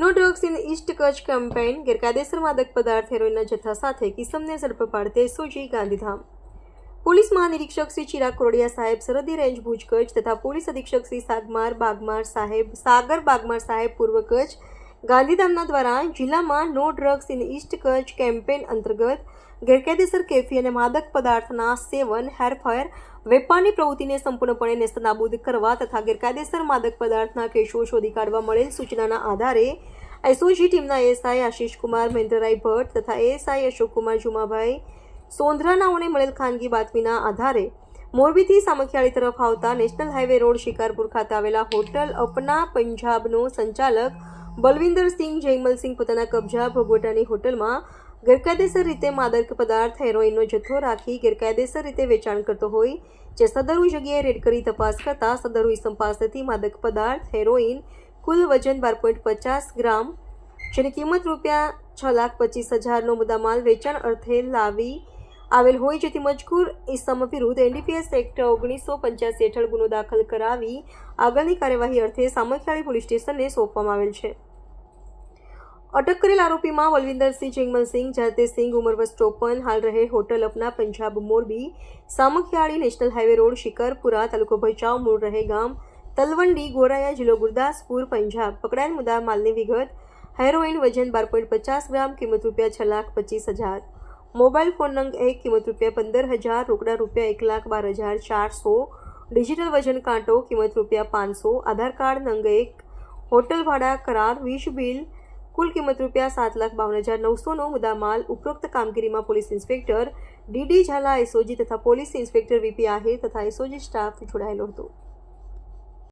No drugs in east Kutch campaign ગેરકાયદેસર માદક પદાર્થ હેરોઇનના જથ્થા સાથે કિસમને ઝડપ પાડતે સોજી ગાંધીધામ. પોલીસ મહાનિરીક્ષક શ્રી ચિરાગ કોરડિયા સાહેબ સરહદી રેન્જ ભુજ કચ્છ તથા પોલીસ અધિક્ષક શ્રી સાગમાર બાગમાર સાહેબ, સાગર બાગમાર સાહેબ પૂર્વ કચ્છ ગાંધીધામના દ્વારા જિલ્લામાં no drugs in East Kutch campaign અંતર્ગત ગેરકાયદેસર કેફી અને માદક પદાર્થના સેવન હેરફેર વેપારની પ્રવૃત્તિને સંપૂર્ણપણે નેસ્તનાબૂદ કરવા તથા ગેરકાયદેસર માદક પદાર્થના કેસો શોધી કાઢવા મળેલ સૂચનાના આધારે એસઓજી ટીમના એએસઆઈ આશીષકુમાર, મહેન્દ્રરાય ભટ્ટ તથા એએસઆઈ અશોકકુમાર જુમાભાઈ સોંધરાનાઓને મળેલ ખાનગી બાતમીના આધારે મોરબીથી સામખિયાળી તરફ આવતા નેશનલ હાઈવે રોડ શિકારપુર ખાતે આવેલા હોટલ અપના પંજાબનો સંચાલક બલવિંદરસિંહ જયમલસિંહ પોતાના કબજા ભોગવટાની હોટલમાં ગેરકાયદેસર રીતે માદક પદાર્થ હેરોઇનનો જથ્થો રાખી ગેરકાયદેસર રીતે વેચાણ કરતો હોય, જે સદરુ જગ્યાએ રેડ કરી તપાસ કરતા સદરુ ઇસમ પાસેથી માદક પદાર્થ હેરોઇન કુલ વજન બાર પોઈન્ટ પચાસ ગ્રામ, જેની કિંમત રૂપિયા છ લાખ પચીસ હજારનો મુદ્દામાલ વેચાણ અર્થે લાવી આવેલ હોય, જેથી મજકૂર ઇસમ વિરુદ્ધ એનડીપીએસ એક્ટ ઓગણીસો પંચ્યાસી હેઠળ ગુનો દાખલ કરાવી આગળની કાર્યવાહી અર્થે સામખિયાળી પોલીસ સ્ટેશનને સોંપવામાં આવેલ છે. અટક કરેલ આરોપીમાં વલવિંદરસિંહ જિંગમલસિંહ જાતેસિંહ ઉંમર વર્ષ ચોપન, હાલ રહે hotel Apna Punjab Morbi Samakhiyali national highway road, Shikarpura, તાલુકો ભચાઉ મૂળ રહે ગામ, તલવંડી, ગોરાયા જિલ્લો ગુરદાસપુર, પંજાબ. પકડાયેલ મુદ્દા માલની વિગત, હેરોઇન વજન બાર પોઈન્ટ પચાસ ગ્રામ, કિંમત રૂપિયા છ લાખ પચીસ હજાર. મોબાઈલ ફોન નંગ એક, કિંમત રૂપિયા પંદર હજાર, રોકડા રૂપિયા એક લાખ બાર હજાર ચારસો. ડિજિટલ વજન કાંટો, કિંમત રૂપિયા પાંચસો. આધાર કાર્ડ નંગ એક, હોટલ ભાડા કરાર વીજ બિલ કુલ કિંમત રૂપિયા સાત લાખ બાવન હજાર નવસોનો મુદ્દામાલ ઉપરોક્ત કામગીરીમાં police inspector DD Jhala SOG તથા પોલીસ ઇન્સ્પેક્ટર વીપી આહિર તથા એસઓજી સ્ટાફ જોડાયેલો હતો.